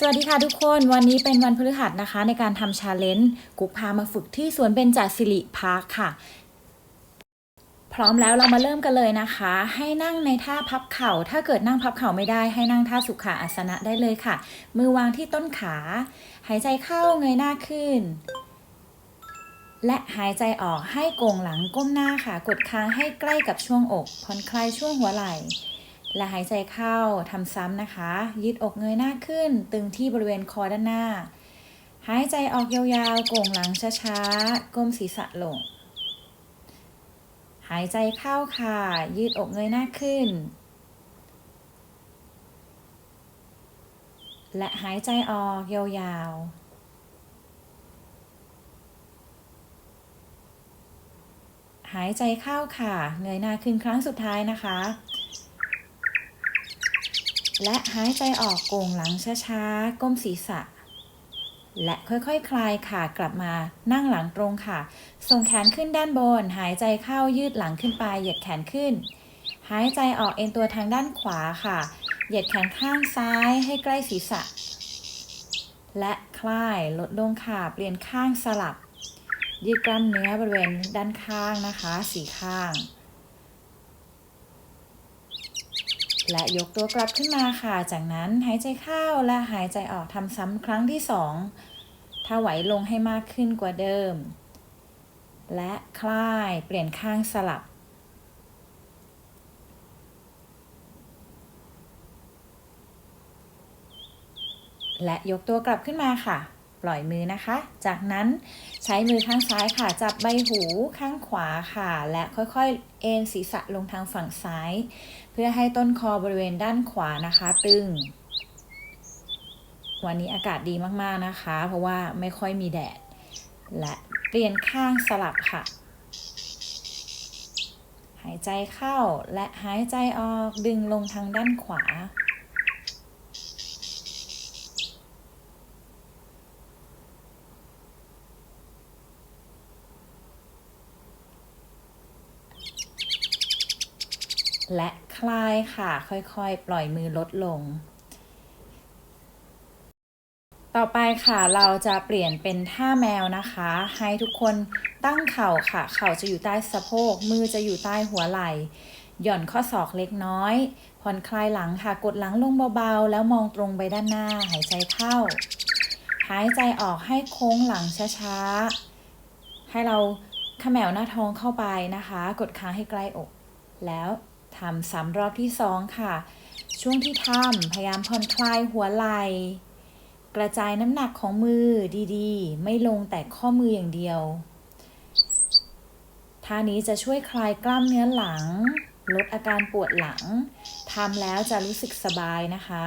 สวัสดีค่ะทุกคนวันนี้เป็นวันพฤหัสนะคะ ในการทำชาเลนจ์กุ๊กพามาฝึกที่สวนเบญจศิริพาร์คค่ะ พร้อมแล้วเรามาเริ่มกันเลยนะคะ ให้นั่งในท่าพับเข่า ถ้าเกิดนั่งพับเข่าไม่ได้ ให้นั่งท่าสุขาอาสนะได้เลยค่ะ มือวางที่ต้นขา หายใจเข้าเงยหน้าขึ้น และหายใจออกให้โกงหลังก้มหน้าค่ะ กดค้างให้ใกล้กับช่วงอกผ่อนคลายช่วงหัวไหล่ และหายใจเข้าทำซ้ำนะคะ ยืดอกเงยหน้าขึ้น ตึงที่บริเวณคอด้านหน้า หายใจออกยาวๆโก่งหลังช้าๆ ก้มศีรษะลง หายใจเข้าค่ะ ยืดอกเงยหน้าขึ้น และหายใจออกยาวๆหายใจเข้าค่ะ เงยหน้าขึ้นครั้งสุดท้ายนะคะ และหายใจออกโก่งหลังช้าๆ ก้มศีรษะ และค่อยๆคคลายค่ะกลับมานั่งหลังตรงค่ะ ส่งแขนขึ้นด้านบน หายใจเข้ายืดหลังขึ้นไป เหยียดแขนขึ้น หายใจออกเอ็นตัวทางด้านขวาค่ะ เหยียดแขนข้างซ้ายให้ใกล้ศีรษะ และคลายลดลงค่ะ เปลี่ยนข้างสลับ ยืดกล้ามเนื้อบริเวณด้านข้างนะคะ สีข้าง และยกตัวกลับขึ้นมาค่ะ จากนั้นหายใจเข้าและหายใจออกทำซ้ำครั้งที่สองถ้าไหวลงให้มากขึ้นกว่าเดิม และคลายเปลี่ยนข้างสลับ และยกตัวกลับขึ้นมาค่ะ ปล่อยมือนะคะ จากนั้นใช้มือข้างซ้ายค่ะ จับใบหูข้างขวาค่ะ และค่อยๆ เอ็นศีรษะลงทางฝั่งซ้าย พื่อให้ต้นคอบริเวณด้านขวานะคะ ตึง วันนี้อากาศดีมากๆนะคะ เพราะว่าไม่ค่อยมีแดด และเปลี่ยนข้างสลับค่ะ หายใจเข้าและหายใจออกดึงลงทางด้านขวาและ คลายค่ะ ค่อยๆ ปล่อยมือลดลง ต่อไปค่ะเราจะเปลี่ยนเป็นท่าแมวนะคะ ให้ทุกคนตั้งเข่าค่ะ เข่าจะอยู่ใต้สะโพก มือจะอยู่ใต้หัวไหล่หย่อนข้อศอกเล็กน้อย ผ่อนคลายหลังค่ะ กดหลังลงเบาๆ แล้วมองตรงไปด้านหน้า หายใจเข้า หายใจออกให้โค้งหลังช้าๆ ให้เราขมวหน้าท้องเข้าไปนะคะ กดค้างให้ใกล้อก แล้ว ทำซ้ำรอบที่สองค่ะ ช่วงที่ทำพยายามผ่อนคลายหัวไหล่กระจายน้ำหนักของมือดีๆ ไม่ลงแต่ข้อมืออย่างเดียวท่านี้จะช่วยคลายกล้ามเนื้อหลัง ลดอาการปวดหลังทำแล้วจะรู้สึกสบายนะคะ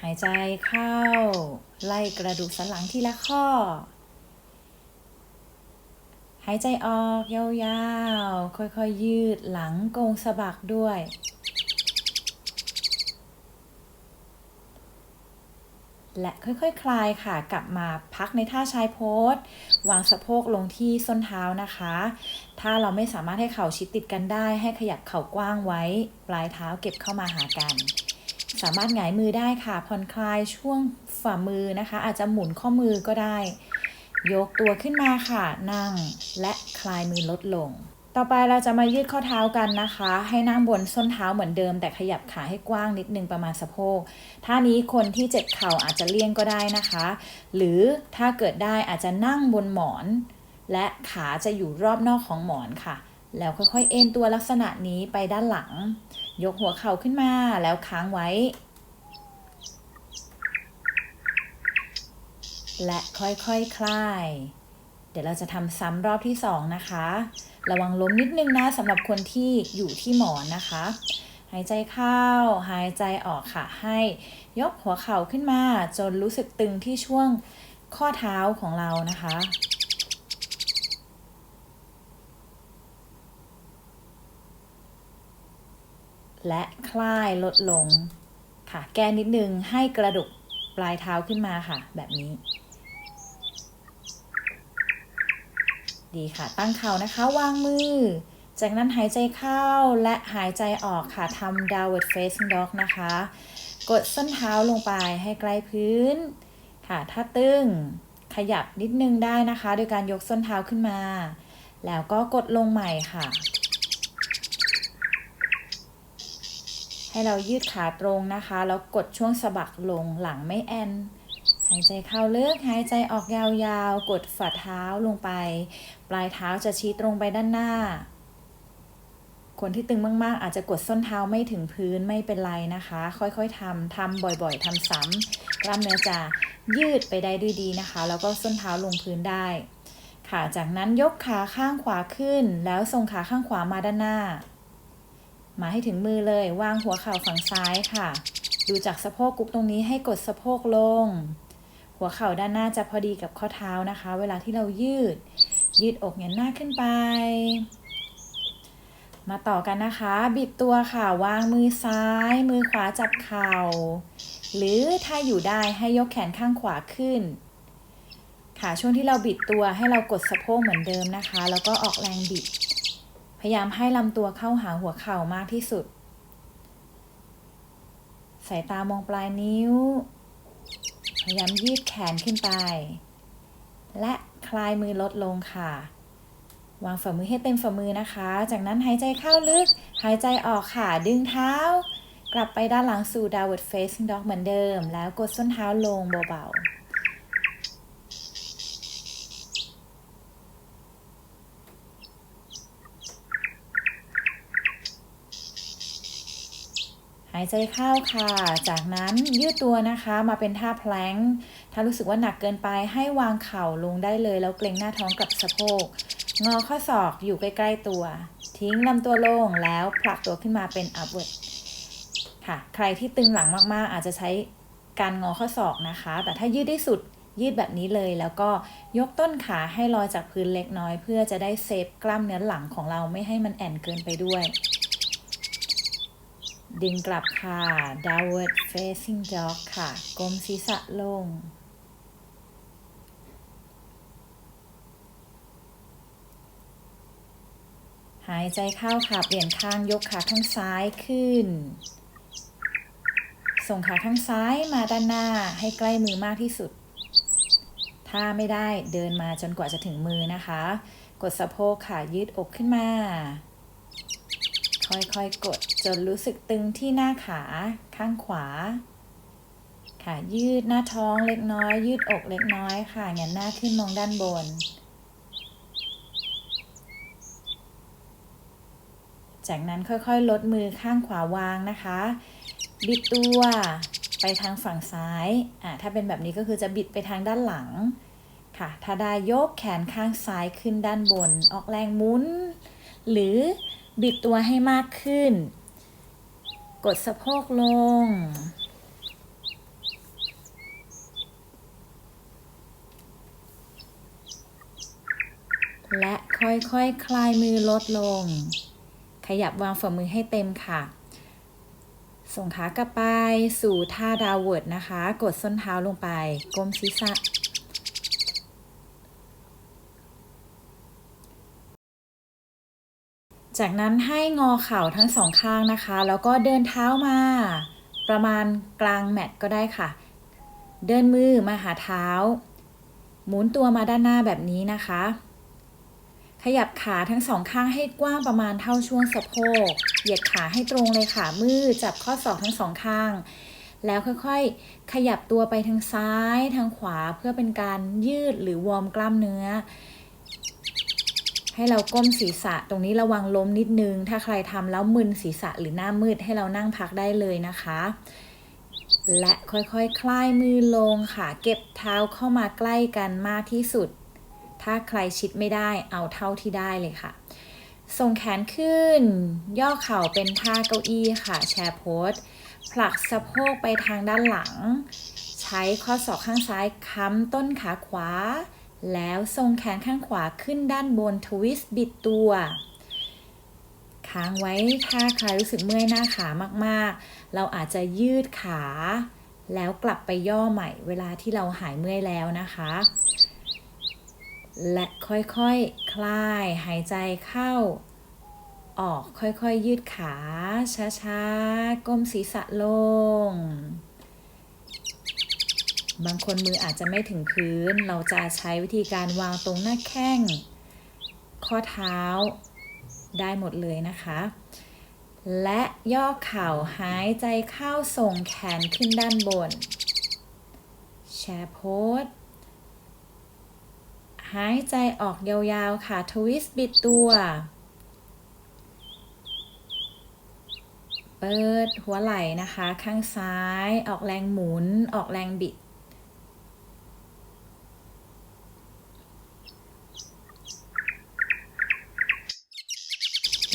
หายใจเข้า ไล่กระดูกสันหลังทีละข้อ หายใจออกยาวๆ ค่อยๆ ยืดหลังโกงสะบักด้วย และค่อยๆคคลายค่ะ กลับมาพักในท่าชายโพสวางสะโพกลงที่ส้นเท้านะคะ ถ้าเราไม่สามารถให้เข่าชิดติดกันได้ ให้ขยับเข่ากว้างไว้ ปลายเท้าเก็บเข้ามาหากัน สามารถหงายมือได้ค่ะ ผ่อนคลายช่วงฝ่ามือนะคะ อาจจะหมุนข้อมือก็ได้ ยกตัวขึ้นมาค่ะ นั่งและคลายมือลดลง ต่อไปเราจะมายืดข้อเท้ากันนะคะ ให้นั่งบนส้นเท้าเหมือนเดิม แต่ขยับขาให้กว้างนิดนึงประมาณสะโพกท่านี้คนที่เจ็บเข่าอาจจะเลี่ยงก็ได้นะคะ หรือถ้าเกิดได้อาจจะนั่งบนหมอน และขาจะอยู่รอบนอกของหมอนค่ะ แล้วค่อยๆ เอ็นตัวลักษณะนี้ไปด้านหลัง ยกหัวเข่าขึ้นมาแล้วค้างไว้ และค่อยๆคคลาย เดี๋ยวเราจะทำซ้ำรอบที่สองนะคะ ระวังล้มนิดนึงนะสำหรับคนที่อยู่ที่หมอนนะคะ หายใจเข้า หายใจออกค่ะ ให้ยกหัวเข่าขึ้นมา จนรู้สึกตึงที่ช่วงข้อเท้าของเรานะคะและคลายลดลงค่ะ แก้นิดนึงให้กระดูกปลายเท้าขึ้นมาค่ะ แบบนี้ ดีค่ะ ตั้งเข่านะคะ วางมือ จากนั้นหายใจเข้าและหายใจออกค่ะทำ downward facing dog นะคะ กดส้นเท้าลงไปให้ใกล้พื้น ค่ะถ้าตึง ขยับนิดนึงได้นะคะ โดยการยกส้นเท้าขึ้นมา แล้วก็กดลงใหม่ค่ะ ให้เรายืดขาตรงนะคะ แล้วกดช่วงสะบักลงหลังไม่แอน หายใจเข้าลึกหายใจออกยาวๆ กดฝ่าเท้าลงไป ปลายเท้าจะชี้ตรงไปด้านหน้า คนที่ตึงมากๆ อาจจะกดส้นเท้าไม่ถึงพื้นไม่เป็นไรนะคะ ค่อยๆทำทำบ่อยๆทำซ้ำกล้ามเนื้อจะยืดไปได้ด้วยดีนะคะ แล้วก็ส้นเท้าลงพื้นได้ค่ะ จากนั้นยกขาข้างขวาขึ้น แล้วส่งขาข้างขวามาด้านหน้า มาให้ถึงมือเลย วางหัวเข่าฝั่งซ้ายค่ะ ดูจากสะโพกกุ๊บตรงนี้ให้กดสะโพกลง หัวเข่าด้านหน้าจะพอดีกับข้อเท้านะคะ เวลาที่เรายืด ยืดอกเงยหน้าขึ้นไป มาต่อกันนะคะ บิดตัวค่ะ วางมือซ้าย มือขวาจับเข่า หรือถ้าอยู่ได้ให้ยกแขนข้างขวาขึ้น ค่ะ ช่วงที่เราบิดตัวให้เรากดสะโพกเหมือนเดิมนะคะ แล้วก็ออกแรงบิด พยายามให้ลำตัวเข้าหาหัวเข่ามากที่สุด สายตามองปลายนิ้ว ยายามยืดแขนขึ้นไป และคลายมือลดลงค่ะ วางฝ่ามือให้เต็มฝ่ามือนะคะ จากนั้นหายใจเข้าลึก หายใจออกค่ะ ดึงเท้า กลับไปด้านหลังสู่ downward facing dog เหมือนเดิม แล้วกดส้นเท้าลงเบาๆายใจเข้าค่ะ จากนั้นยืดตัวนะคะมาเป็นท่าแพลงถ้ารู้สึกว่าหนักเกินไปให้วางเข่าลงได้เลย แล้วเกรงหน้าท้องกับสะโพก งอข้อศอกอยู่ใกล้ๆตัว ทิ้งลำตัวลงแล้วผลักตัวขึ้นมาเป็น upward ค่ะ ใครที่ตึงหลังมากๆ อาจจะใช้การงอข้อศอกนะคะ แต่ถ้ายืดได้สุดยืดแบบนี้เลย แล้วก็ยกต้นขาให้ลอยจากพื้นเล็กน้อย เพื่อจะได้เซฟกล้ามเนื้อหลังของเราไม่ให้มันแอนเกินไปด้วย ดึงกลับค่ะ downward facing dog ค่ะก้มศีรษะลง หายใจเข้าค่ะเปลี่ยนข้างยกขาข้างซ้ายขึ้น ส่งขาข้างซ้ายมาด้านหน้าให้ใกล้มือมากที่สุด ถ้าไม่ได้เดินมาจนกว่าจะถึงมือนะคะ กดสะโพกค่ะยืดอกขึ้นมา ค่อยๆ กดจนรู้สึกตึงที่หน้าขาข้างขวา ค่ะ ยืดหน้าท้องเล็กน้อย ยืดอกเล็กน้อยค่ะเงยหน้าขึ้นมองด้านบน จากนั้นค่อยๆ ลดมือข้างขวาวางนะคะ บิดตัวไปทางฝั่งซ้าย อ่า ถ้าเป็นแบบนี้ก็คือจะบิดไปทางด้านหลัง ค่ะ ถ้าได้ยกแขนข้างซ้ายขึ้นด้านบน ออกแรงหมุน หรือ บิดตัวให้มากขึ้น กดสะโพกลง และค่อยๆคคลายมือลดลง ขยับวางฝ่ามือให้เต็มค่ะ ส่งขากลับไปสู่ท่าดาวเวิร์ดนะคะ กดส้นเท้าลงไป ก้มศีรษะ จากนั้นให้งอเข่าทั้งสองข้างนะคะ แล้วก็เดินเท้ามา ประมาณกลางแมตก็ได้ค่ะ เดินมือมาหาเท้า หมุนตัวมาด้านหน้าแบบนี้นะคะ ขยับขาทั้งสองข้างให้กว้างประมาณเท่าช่วงสะโพก เหยียดขาให้ตรงเลยค่ะ มือจับข้อศอกทั้งสองข้าง แล้วค่อยๆ ขยับตัวไปทางซ้ายทางขวาเพื่อเป็นการยืดหรือวอร์มกล้ามเนื้อ ให้เราก้มศีรษะตรงนี้ระวังล้มนิดนึง ถ้าใครทำแล้วมึนศีรษะหรือหน้ามืดให้เรานั่งพักได้เลยนะคะ และค่อยๆคคลายมือลงค่ะ เก็บเท้าเข้ามาใกล้กันมากที่สุด ถ้าใครชิดไม่ได้เอาเท่าที่ได้เลยค่ะ ส่งแขนขึ้น ย่อเข่าเป็นท่าเก้าอี้ค่ะ แชร์โพสผลักสะโพกไปทางด้านหลัง ใช้ข้อศอกข้างซ้ายค้ำต้นขาขวา แล้วทรงแขนข้างขวาขึ้นด้านบนทวิสต์บิดตัว ค้างไว้ถ้าใครรู้สึกเมื่อยหน้าขามากๆ เราอาจจะยืดขา แล้วกลับไปย่อใหม่เวลาที่เราหายเมื่อยแล้วนะคะ และค่อยๆคคลายหายใจเข้า ออกค่อยๆยืดขา ช้าๆ ก้มศีรษะลง บางคนมืออาจจะไม่ถึงพื้น เราจะใช้วิธีการวางตรงหน้าแข้ง ข้อเท้าได้หมดเลยนะคะ และย่อเข่าหายใจเข้าส่งแขนขึ้นด้านบน แชร์โพสหายใจออกยาวๆ ค่ะ ทวิสต์บิดตัว เปิดหัวไหล่นะคะ ข้างซ้าย ออกแรงหมุน ออกแรงบิด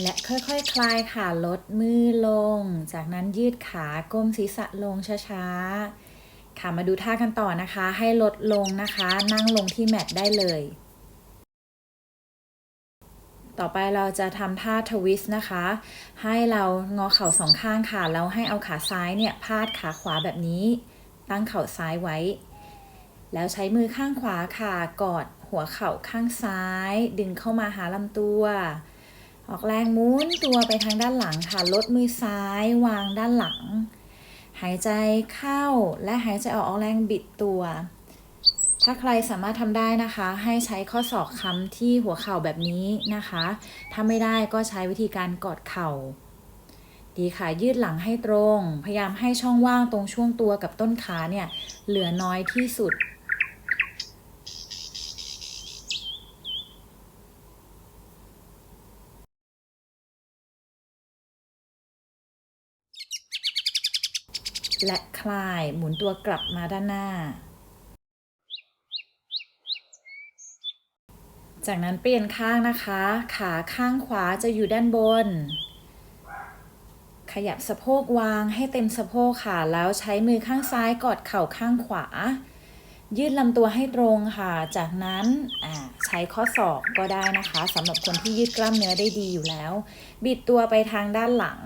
และค่อยๆคคลายค่ะลดมือลง จากนั้นยืดขาก้มศีรษะลงช้าๆ ค่ะมาดูท่ากันต่อนะคะ ให้ลดลงนะคะ นั่งลงที่แมทได้เลย ต่อไปเราจะทำท่าทวิสต์นะคะ ให้เรางอเข่าสองข้างค่ะ แล้วให้เอาขาซ้ายเนี่ยพาดขาขวาแบบนี้ ตั้งเข่าซ้ายไว้ แล้วใช้มือข้างขวาค่ะ กอดหัวเข่าข้างซ้าย ดึงเข้ามาหาลำตัว ออกแรงหมุนตัวไปทางด้านหลังค่ะ ลดมือซ้ายวางด้านหลัง หายใจเข้าและหายใจออกออกแรงบิดตัว ถ้าใครสามารถทำได้นะคะ ให้ใช้ข้อศอกค้ำที่หัวเข่าแบบนี้นะคะ ถ้าไม่ได้ก็ใช้วิธีการกอดเข่า ดีค่ะ ยืดหลังให้ตรง พยายามให้ช่องว่างตรงช่วงตัวกับต้นขาเนี่ย เหลือน้อยที่สุด และคลายหมุนตัวกลับมาด้านหน้า จากนั้นเปลี่ยนข้างนะคะ ขาข้างขวาจะอยู่ด้านบน ขยับสะโพกวางให้เต็มสะโพกค่ะ แล้วใช้มือข้างซ้ายกอดเข่าข้างขวา ยืดลำตัวให้ตรงค่ะ จากนั้นใช้ข้อศอกก็ได้นะคะสำหรับคนที่ยืดกล้ามเนื้อได้ดีอยู่แล้ว บิดตัวไปทางด้านหลัง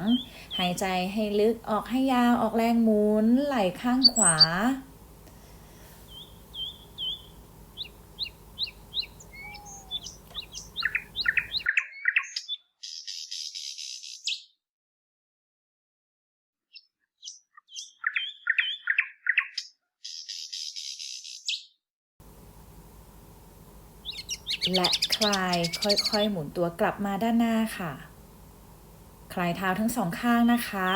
หายใจให้ลึกออกให้ยาวออกแรงหมุนไหล่ข้างขวา และคลายค่อยๆ หมุนตัวกลับมาด้านหน้าค่ะ คลายเท้าทั้งสองข้างนะคะ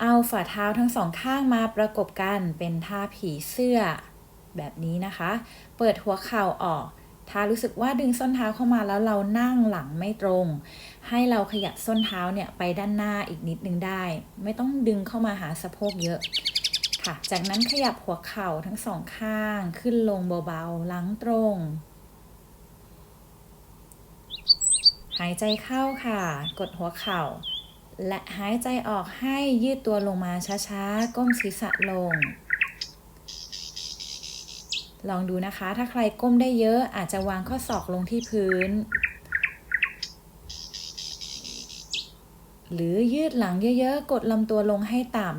เอาฝ่าเท้าทั้งสองข้างมาประกบกันเป็นท่าผีเสื้อ แบบนี้นะคะ เปิดหัวเข่าออก ถ้ารู้สึกว่าดึงส้นเท้าเข้ามาแล้วเรานั่งหลังไม่ตรง ให้เราขยับส้นเท้าเนี่ยไปด้านหน้าอีกนิดนึงได้ ไม่ต้องดึงเข้ามาหาสะโพกเยอะค่ะ จากนั้นขยับหัวเข่าทั้งสองข้างขึ้นลงเบาๆ หลังตรง หายใจเข้าค่ะ กดหัวเข่า และหายใจออกให้ยืดตัวลงมาช้าๆ ก้มศีรษะลง ลองดูนะคะ ถ้าใครก้มได้เยอะอาจจะวางข้อศอกลงที่พื้น หรือยืดหลังเยอะๆ กดลำตัวลงให้ต่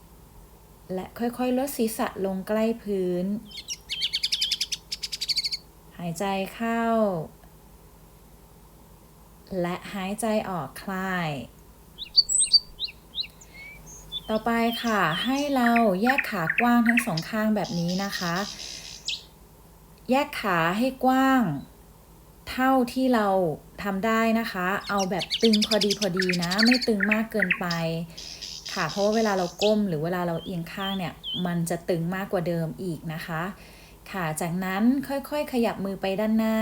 ำ และค่อยๆ ลดศีรษะลงใกล้พื้น หายใจเข้า และหายใจออกคลาย ต่อไปค่ะ ให้เราแยกขากว้างทั้งสองข้างแบบนี้นะคะ แยกขาให้กว้างเท่าที่เราทำได้นะคะ เอาแบบตึงพอดีพอดีนะ ไม่ตึงมากเกินไป ค่ะ เพราะว่าเวลาเราก้มหรือเวลาเราเอียงข้างเนี่ย มันจะตึงมากกว่าเดิมอีกนะคะ ค่ะ จากนั้นค่อยๆ ขยับมือไปด้านหน้า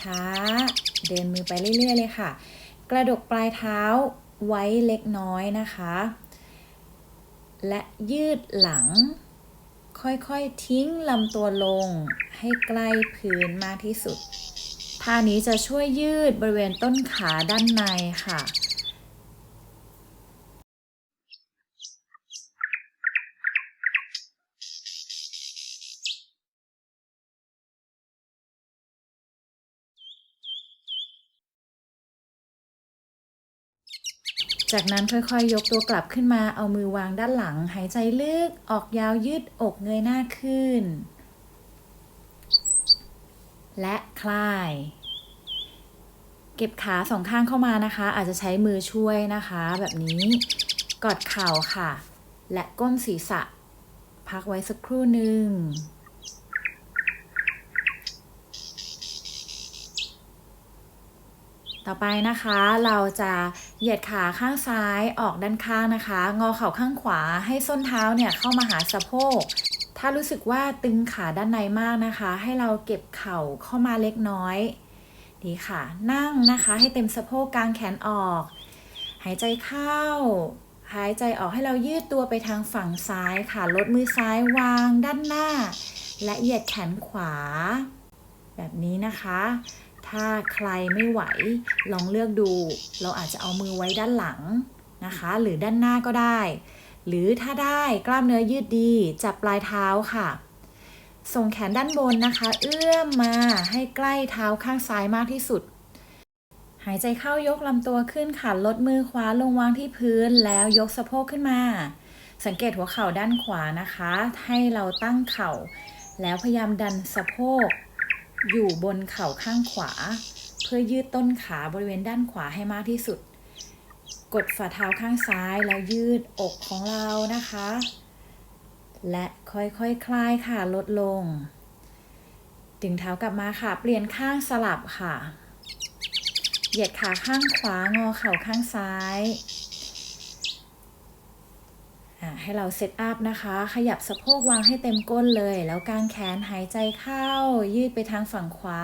ช้าๆ เดินมือไปเรื่อยๆ เลยค่ะ กระดกปลายเท้าไว้เล็กน้อยนะคะ และยืดหลัง ค่อยๆ ทิ้งลำตัวลง ให้ใกล้พื้นมากที่สุดท่านี้จะช่วยยืดบริเวณต้นขาด้านในค่ะ จากนั้นค่อยๆ ยกตัวกลับขึ้นมา เอามือวางด้านหลัง หายใจลึก ออกยาวยืดอกเงยหน้าขึ้น และคลาย เก็บขาสองข้างเข้ามานะคะ อาจจะใช้มือช่วยนะคะ แบบนี้ กอดเข่าค่ะ และก้มศีรษะ พักไว้สักครู่หนึ่ง ต่อไปนะคะเราจะเหยียดขาข้างซ้ายออกด้านข้างนะคะ งอเข่าข้างขวาให้ส้นเท้าเนี่ยเข้ามาหาสะโพก ถ้ารู้สึกว่าตึงขาด้านในมากนะคะ ให้เราเก็บเข่าเข้ามาเล็กน้อย ดีค่ะ นั่งนะคะให้เต็มสะโพกกลางแขนออก หายใจเข้า หายใจออกให้เรายืดตัวไปทางฝั่งซ้ายค่ะลดมือซ้ายวางด้านหน้า และเหยียดแขนขวา แบบนี้นะคะ ถ้าใครไม่ไหวลองเลือกดู เราอาจจะเอามือไว้ด้านหลังนะคะ หรือด้านหน้าก็ได้ หรือถ้าได้กล้ามเนื้อยืดดี จับปลายเท้าค่ะ ส่งแขนด้านบนนะคะ เอื้อมมาให้ใกล้เท้าข้างซ้ายมากที่สุด หายใจเข้ายกลำตัวขึ้นค่ะลดมือขวาลงวางที่พื้นแล้วยกสะโพกขึ้นมา สังเกตหัวเข่าด้านขวานะคะ ให้เราตั้งเข่า แล้วพยายามดันสะโพก อยู่บนเข่าข้างขวา เพื่อยืดต้นขาบริเวณด้านขวาให้มากที่สุด กดฝ่าเท้าข้างซ้ายแล้วยืดอกของเรานะคะ และค่อยๆคคลายค่ะลดลง ดึงเท้ากลับมาค่ะ เปลี่ยนข้างสลับค่ะ เหยียดขาข้างขวางอเข่าข้างซ้าย ให้เราเซตอัพนะคะ ขยับสะโพกวางให้เต็มก้นเลย แล้วกางแขนหายใจเข้า ยืดไปทางฝั่งขวา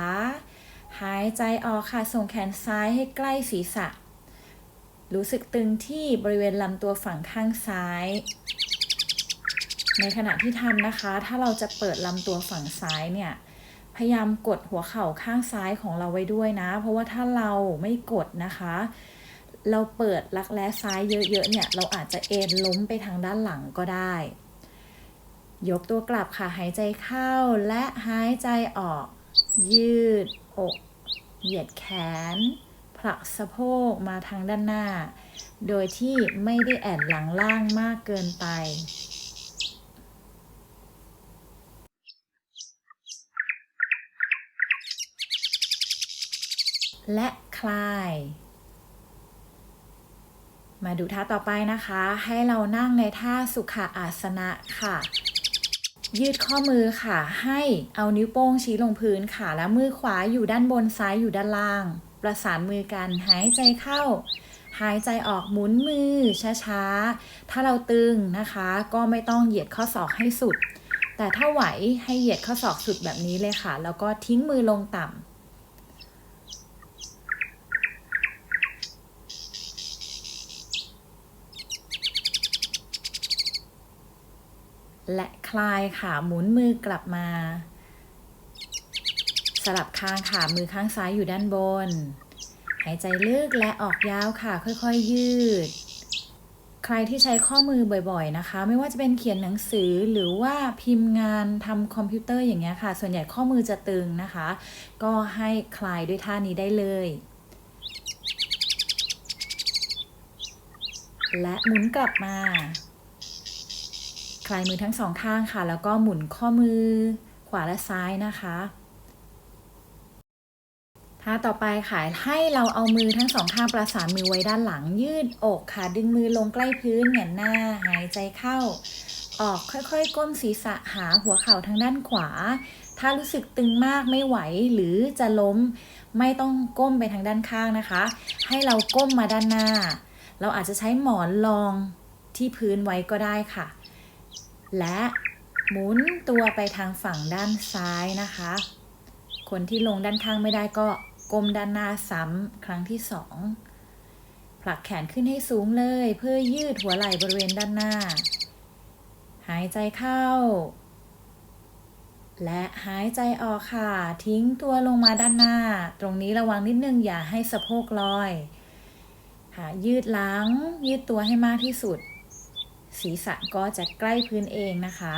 หายใจออกค่ะ ส่งแขนซ้ายให้ใกล้ศีรษะ รู้สึกตึงที่บริเวณลำตัวฝั่งข้างซ้าย ในขณะที่ทำนะคะ ถ้าเราจะเปิดลำตัวฝั่งซ้ายเนี่ย พยายามกดหัวเข่าข้างซ้ายของเราไว้ด้วยนะ เพราะว่าถ้าเราไม่กดนะคะ เราเปิดรักแร้ซ้ายเยอะๆเนี่ย เราอาจจะเอ็นล้มไปทางด้านหลังก็ได้ ยกตัวกลับค่ะหายใจเข้าและหายใจออก ยืดอก เหยียดแขน ผลักสะโพกมาทางด้านหน้า โดยที่ไม่ได้แอนหลังล่างมากเกินไปและคลาย มาดูท่าต่อไปนะคะ ให้เรานั่งในท่าสุขอาสนะค่ะ ยืดข้อมือค่ะ ให้เอานิ้วโป้งชี้ลงพื้นค่ะ แล้วมือขวาอยู่ด้านบนซ้ายอยู่ด้านล่าง ประสานมือกันหายใจเข้า หายใจออกหมุนมือช้าๆ ถ้าเราตึงนะคะ ก็ไม่ต้องเหยียดข้อศอกให้สุด แต่ถ้าไหวให้เหยียดข้อศอกสุดแบบนี้เลยค่ะ แล้วก็ทิ้งมือลงต่ำ และคลายค่ะหมุนมือกลับมา สลับข้างค่ะมือข้างซ้ายอยู่ด้านบน หายใจลึกและออกยาวค่ะ ค่อยๆยืด ใครที่ใช้ข้อมือบ่อยๆนะคะ ไม่ว่าจะเป็นเขียนหนังสือหรือว่าพิมพ์งานทำคอมพิวเตอร์อย่างเงี้ยค่ะ ส่วนใหญ่ข้อมือจะตึงนะคะ ก็ให้คลายด้วยท่านี้ได้เลยและหมุนกลับมา คลายมือทั้งสองข้างค่ะ แล้วก็หมุนข้อมือขวาและซ้ายนะคะท่าต่อไปค่ะให้เราเอามือทั้งสองข้างประสานมือไว้ด้านหลัง ยืดอกค่ะ ดึงมือลงใกล้พื้นเหงียนหน้าหายใจเข้า ออกค่อยๆ ก้มศีรษะหาหัวเข่าทางด้านขวา ถ้ารู้สึกตึงมากไม่ไหวหรือจะล้มไม่ต้องก้มไปทางด้านข้างนะคะ ให้เราก้มมาด้านหน้า เราอาจจะใช้หมอนรองที่พื้นไว้ก็ได้ค่ะ และหมุนตัวไปทางฝั่งด้านซ้ายนะคะ คนที่ลงด้านข้างไม่ได้ก็ก้มด้านหน้าซ้ำครั้งที่สองผลักแขนขึ้นให้สูงเลย เพื่อยืดหัวไหล่บริเวณด้านหน้า หายใจเข้า และหายใจออกค่ะ ทิ้งตัวลงมาด้านหน้า ตรงนี้ระวังนิดนึงอย่าให้สะโพกลอยค่ะยืดหลังยืดตัวให้มากที่สุด ศีรษะก็จะใกล้พื้นเองนะคะ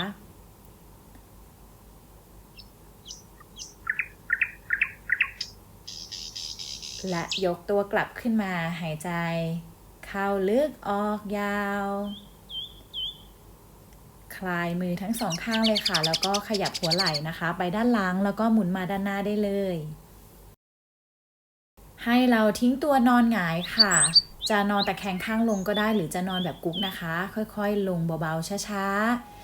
และยกตัวกลับขึ้นมาหายใจ เข้าลึกออกยาว คลายมือทั้งสองข้างเลยค่ะ แล้วก็ขยับหัวไหล่นะคะ ไปด้านหลังแล้วก็หมุนมาด้านหน้าได้เลยให้เราทิ้งตัวนอนหงายค่ะ จะนอนตะแคงข้างลงก็ได้หรือจะนอนแบบกุ๊กนะคะ ค่อยๆ ลงเบาๆ ช้าๆ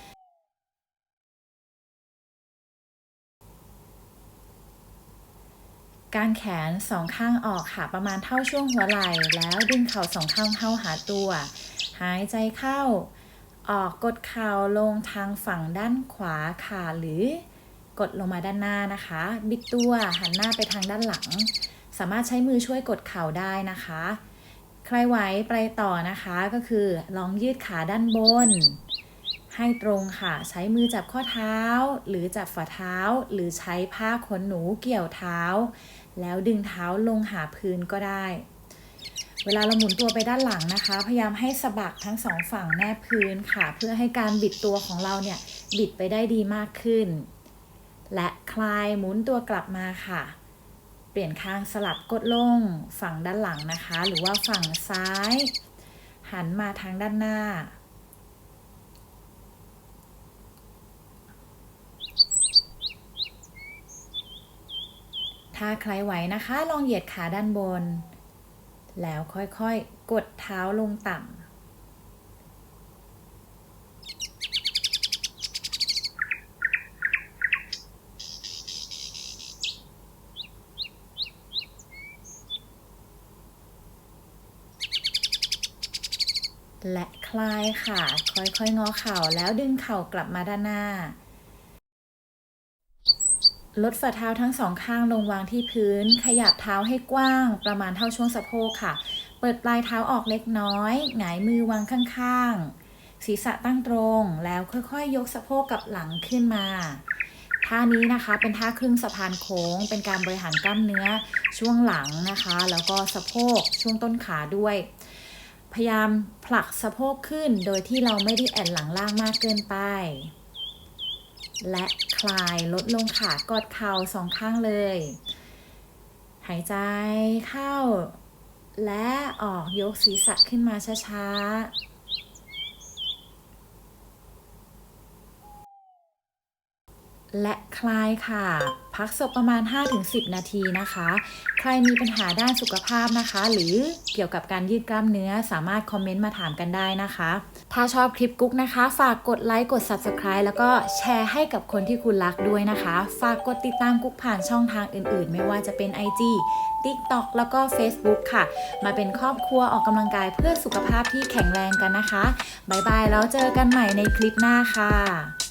การแขนสองข้างออกค่ะประมาณเท่าช่วงหัวไหล่แล้วดึงเข่าสองข้างเข้าหาตัว หายใจเข้า ออกกดเข่าลงทางฝั่งด้านขวาค่ะหรือกดลงมาด้านหน้านะคะ บิดตัวหันหน้าไปทางด้านหลัง สามารถใช้มือช่วยกดเข่าได้นะคะ ใครไหวไปต่อนะคะก็คือลองยืดขาด้านบน ให้ตรงค่ะ ใช้มือจับข้อเท้า หรือจับฝ่าเท้า หรือใช้ผ้าขนหนูเกี่ยวเท้า แล้วดึงเท้าลงหาพื้นก็ได้ เวลาเราหมุนตัวไปด้านหลังนะคะ พยายามให้สะบักทั้งสองฝั่งแนบพื้นค่ะ เพื่อให้การบิดตัวของเราเนี่ยบิดไปได้ดีมากขึ้น และคลายหมุนตัวกลับมาค่ะ เปลี่ยนข้างสลับกดลงฝั่งด้านหลังนะคะ หรือว่าฝั่งซ้าย หันมาทางด้านหน้า ถ้าใครไหวนะคะ ลองเหยียดขาด้านบน แล้วค่อยๆ กดเท้าลงต่ำ และคลายค่ะ ค่อยๆ งอเข่าแล้วดึงเข่ากลับมาด้านหน้า ลดฝ่าเท้าทั้งสองข้างลงวางที่พื้น ขยับเท้าให้กว้างประมาณเท่าช่วงสะโพกค่ะ เปิดปลายเท้าออกเล็กน้อย หงายมือวางข้างๆ ศีรษะตั้งตรง แล้วค่อยๆยกสะโพกกับหลังขึ้นมาท่านี้นะคะเป็นท่าครึ่งสะพานโค้ง เป็นการบริหารกล้ามเนื้อช่วงหลังนะคะ แล้วก็สะโพกช่วงต้นขาด้วย พยายามผลักสะโพกขึ้นโดยที่เราไม่ได้แอนหลังล่างมากเกินไป และคลายลดลงขากอดเข่าสองข้างเลย หายใจเข้า และออกยกศีรษะขึ้นมาช้าๆและคลายค่ะ พักศพประมาณ 5-10 นาทีนะคะ ใครมีปัญหาด้านสุขภาพนะคะ หรือเกี่ยวกับการยืดกล้ามเนื้อสามารถคอมเมนต์มาถามกันได้นะคะ ถ้าชอบคลิปกุ๊กนะคะ ฝากกดไลค์กด Subscribe แล้วก็แชร์ให้กับคนที่คุณรักด้วยนะคะ ฝากกดติดตามกุ๊กผ่านช่องทางอื่นๆ ไม่ว่าจะเป็น IG TikTok แล้วก็ Facebook ค่ะ มาเป็นครอบครัวออกกำลังกายเพื่อสุขภาพที่แข็งแรงกันนะคะ บ๊ายบายแล้วเจอกันใหม่ในคลิปหน้าค่ะ